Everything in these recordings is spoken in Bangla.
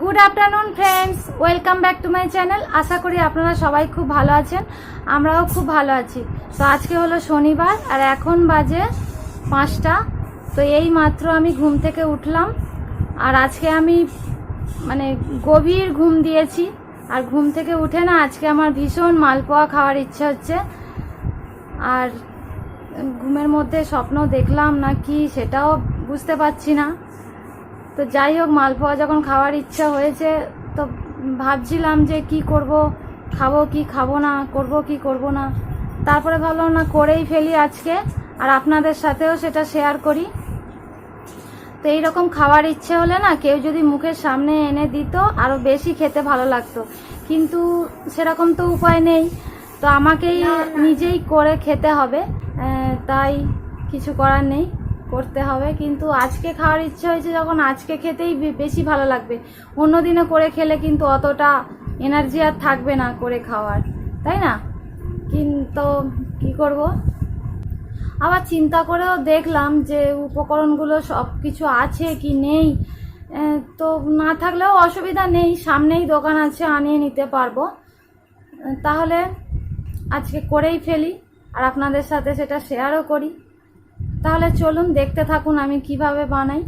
Good afternoon friends welcome back to my channel আশা করি আপনারা সবাই খুব ভালো আছেন। আমরাও খুব ভালো আছি। তো আজকে হলো শনিবার, আর এখন বাজে পাঁচটা। তো এই মাত্র আমি ঘুম থেকে উঠলাম। আর আজকে আমি মানে গভীর ঘুম দিয়েছি। আর ঘুম থেকে উঠে না আজকে আমার ভীষণ মালপোয়া খাওয়ার ইচ্ছে হচ্ছে। আর ঘুমের মধ্যে স্বপ্ন দেখলাম না কি সেটাও বুঝতে পারছি না। তো যাই হোক, মালপোয়া যখন খাওয়ার ইচ্ছা হয়েছে, তো ভাবছিলাম যে কি করব, খাব কি খাব না, করব কি করব না। তারপরে ভাবলাম, না, করেই ফেলি আজকে, আর আপনাদের সাথেও সেটা শেয়ার করি। তো এইরকম খাওয়ার ইচ্ছে হলে না, কেউ যদি মুখের সামনে এনে দিত আরও বেশি খেতে ভালো লাগতো। কিন্তু সেরকম তো উপায় নেই। তো আমাকেই নিজেই করে খেতে হবে তাই কিছু করার নেই। করতে হবে, কিন্তু আজকে খাওয়ার ইচ্ছে হয়েছে যখন আজকে খেতেই বেশি ভালো লাগবে। অন্য দিনে করে খেলে কিন্তু অতটা এনার্জি আর থাকবে না করে খাওয়ার, তাই না? কিন্তু কি করব? আবার চিন্তা করেও দেখলাম যে উপকরণগুলো সব কিছু আছে কি নেই তো না থাকলেও অসুবিধা নেই, সামনেই দোকান আছে, আনিয়ে নিতে পারব। তাহলে আজকে করেই ফেলি, আর আপনাদের সাথে সেটা শেয়ারও করি। তাহলে চলুন দেখতে থাকুন আমি কীভাবে বানাই।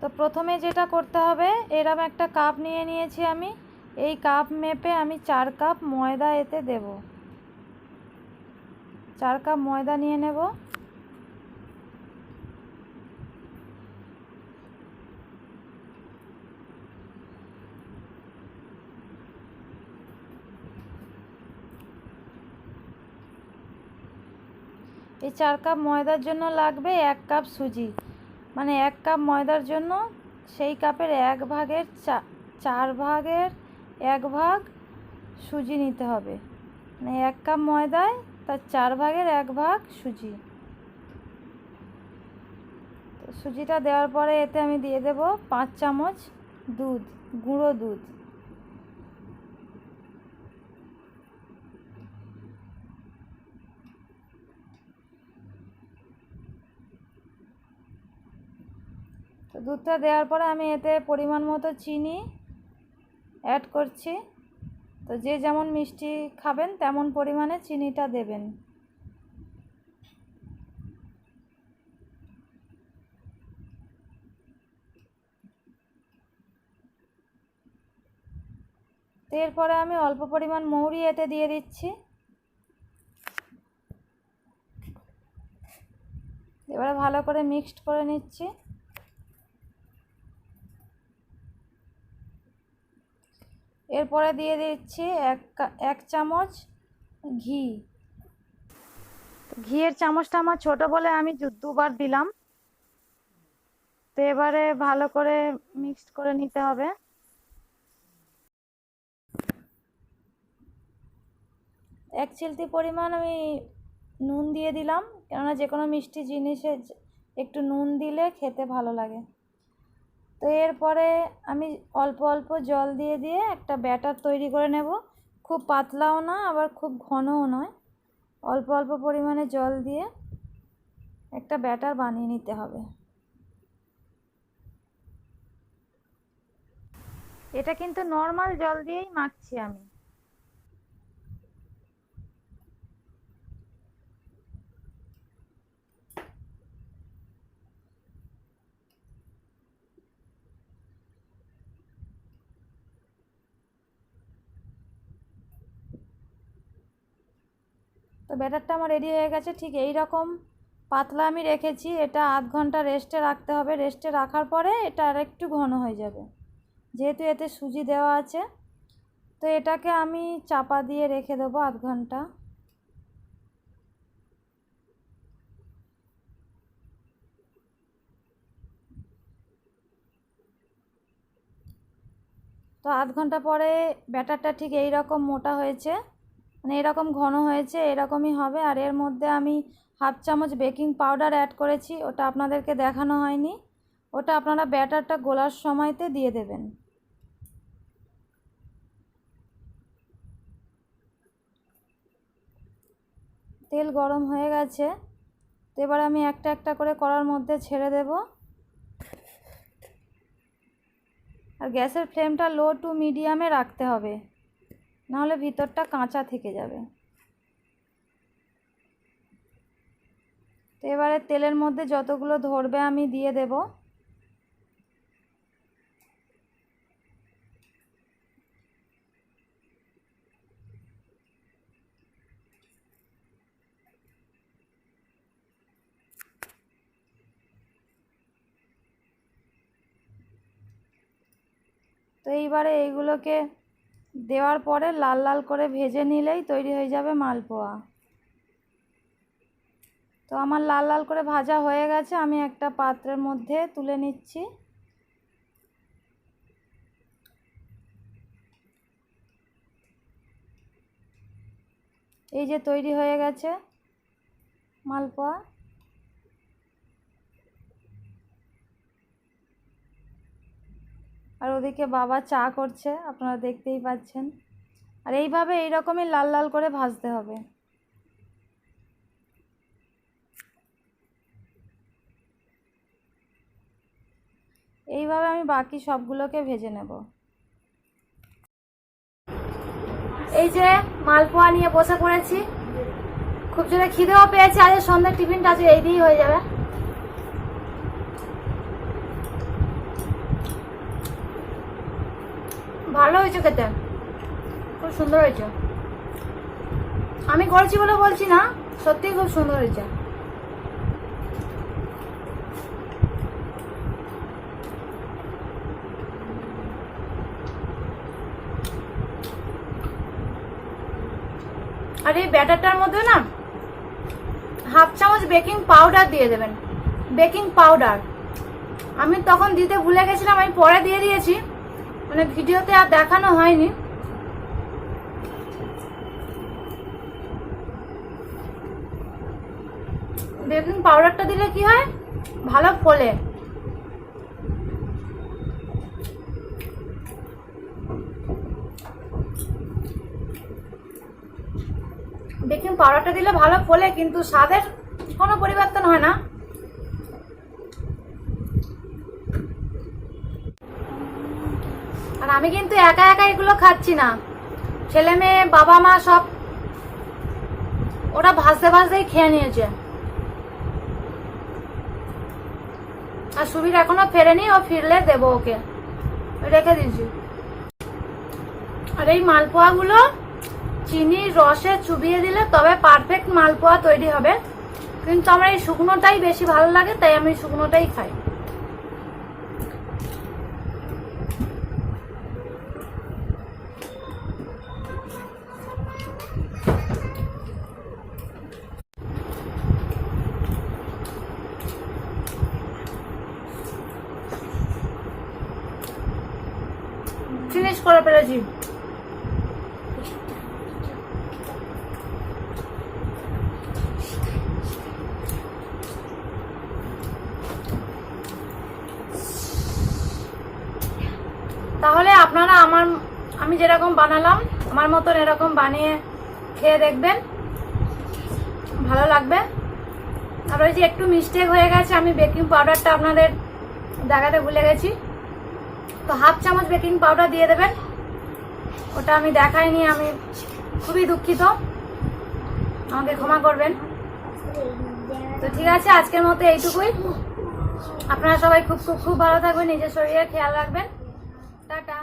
তো প্রথমে যেটা করতে হবে, এরম একটা কাপ নিয়ে নিয়েছি আমি। এই কাপ মেপে আমি চার কাপ ময়দা এতে দেব। চার কাপ ময়দা নিয়ে নেব। এই চার কাপ ময়দার জন্য লাগবে এক কাপ সুজি। মানে এক কাপ ময়দার জন্য সেই কাপের এক ভাগের চা- চার ভাগের এক ভাগ সুজি নিতে হবে। মানে এক কাপ ময়দায় তার চার ভাগের এক ভাগ সুজি। সুজিটা দেওয়ার পরে এতে আমি দিয়ে দেব পাঁচ চামচ দুধ, গুঁড়ো দুধ। দুধটা দেওয়ার পরে আমি এতে পরিমাণ মতো চিনি অ্যাড করছি। তো যে যেমন মিষ্টি খাবেন, তেমন পরিমাণে চিনিটা দেবেন। তো এরপরে আমি অল্প পরিমাণ মৌরি এতে দিয়ে দিচ্ছি। এবারে ভালো করে মিক্সড করে নিচ্ছি। এরপরে দিয়ে দিচ্ছি এক এক চামচ ঘি। ঘিয়ের চামচটা আমার ছোট বলে আমি দুবার দিলাম। তো এবারে ভালো করে মিক্সড করে নিতে হবে। এক চিলতি পরিমাণ আমি নুন দিয়ে দিলাম, কেননা যে কোনো মিষ্টি জিনিসে একটু নুন দিলে খেতে ভালো লাগে। তো এরপরে আমি অল্প অল্প জল দিয়ে দিয়ে একটা ব্যাটার তৈরি করে নেব। খুব পাতলাও না, আবার খুব ঘনও নয়। অল্প অল্প পরিমাণে জল দিয়ে একটা ব্যাটার বানিয়ে নিতে হবে। এটা কিন্তু নর্মাল জল দিয়েই মাখছি আমি। তো ব্যাটারটা আমার রেডি হয়ে গেছে। ঠিক এই রকম পাতলা আমি রেখেছি, এটা আধ ঘণ্টা রেস্টে রাখতে হবে। রেস্টে রাখার পরে এটা আর একটু ঘন হয়ে যাবে। যেহেতু এতে সুজি দেওয়া আছে, তো এটাকে আমি চাপা দিয়ে রেখে দেবো আধ ঘণ্টা। তো আধ ঘণ্টা পরে ব্যাটারটা ঠিক এই রকম মোটা হয়েছে। মানে এরকম ঘন হয়েছে, এরকমই হবে। আর এর মধ্যে আমি হাফ চামচ বেকিং পাউডার অ্যাড করেছি, ওটা আপনাদেরকে দেখানো হয়নি। ওটা আপনারা ব্যাটারটা গোলার সময়তে দিয়ে দেবেন। তেল গরম হয়ে গেছে। তো এবার আমি একটা একটা করে কড়ার মধ্যে ছেড়ে দেব। আর গ্যাসের ফ্লেমটা লো টু মিডিয়ামে রাখতে হবে। নাহলে ভিতরটা কাঁচা থেকে যাবে। তো এবারে তেলের মধ্যে যতগুলো ধরবে আমি দিয়ে দেব। তো এইবারে এইগুলোকে দেওয়ার পরে লাল লাল করে ভেজে নিলেই তৈরি হয়ে যাবে মালপোয়া। তো আমার লাল লাল করে ভাজা হয়ে গেছে, আমি একটা পাত্রের মধ্যে তুলে নিচ্ছি। এই যে তৈরি হয়ে গেছে মালপোয়া আর ওদিকে বাবা চা করছে, আপনারা দেখতেই পাচ্ছেন। আর এইভাবে এইরকমই লাল লাল করে ভাজতে হবে। এইভাবে আমি বাকি সবগুলোকে ভেজে নেব। এই যে মালপোয়া নিয়ে বসে পড়েছি। খুব জোরে খিদেও পেয়েছে, আজ সন্ধ্যার টিফিনটা আজ এই দিয়েই হয়ে যাবে। ভালো হয়েছে খেতে। খুব সুন্দর হয়েছে। আমি করেছি বলে বলছি না সত্যিই খুব সুন্দর হয়েছে। আর এই ব্যাটারটার মধ্যে না হাফ চামচ বেকিং পাউডার দিয়ে দেবেন। Baking powder. আমি তখন দিতে ভুলে গেছিলাম, আমি পরে দিয়ে দিয়েছি। মানে ভিডিওতে আর দেখানো হয়নি। বেকিং পাউডারটা দিলে কি হয়? ভালো ফলে। বেকিং পাউডারটা দিলে ভালো ফোলে, কিন্তু স্বাদের কোনো পরিবর্তন হয় না আর আমি কিন্তু একা একা এগুলো খাচ্ছি না। ছেলে মেয়ে, বাবা মা সব ওরা ভাজতে ভাজতেই খেয়ে নিয়েছে। আর সুবীর এখনও ফেরেনি, ও ফিরলে দেবো ওকে। রেখে দিয়েছি। আর এই মালপোয়াগুলো চিনির রসে চুবিয়ে দিলে তবে পারফেক্ট মালপোয়া তৈরি হবে। কিন্তু আমার এই শুকনোটাই বেশি ভালো লাগে, তাই আমি শুকনোটাই খাই। করে ফেলেছি। তাহলে আপনারা আমার, আমি যেরকম বানালাম, আমার মতন এরকম বানিয়ে খেয়ে দেখবেন। ভালো লাগবে। আর ওই যে একটু মিস্টেক হয়ে গেছে, আমি বেকিং পাউডারটা আপনাদের দেখাতে ভুলে গেছি। হাফ চামচ বেকিং পাউডার দিয়ে দেবেন। ওটা আমি দেখাইনি, আমি খুবই দুঃখিত। আমাকে ক্ষমা করবেন। তো ঠিক আছে, আজকের মতো এইটুকুই। আপনারা সবাই খুব খুব খুব ভালো থাকবেন, নিজের শরীরে খেয়াল রাখবেন। টাটা।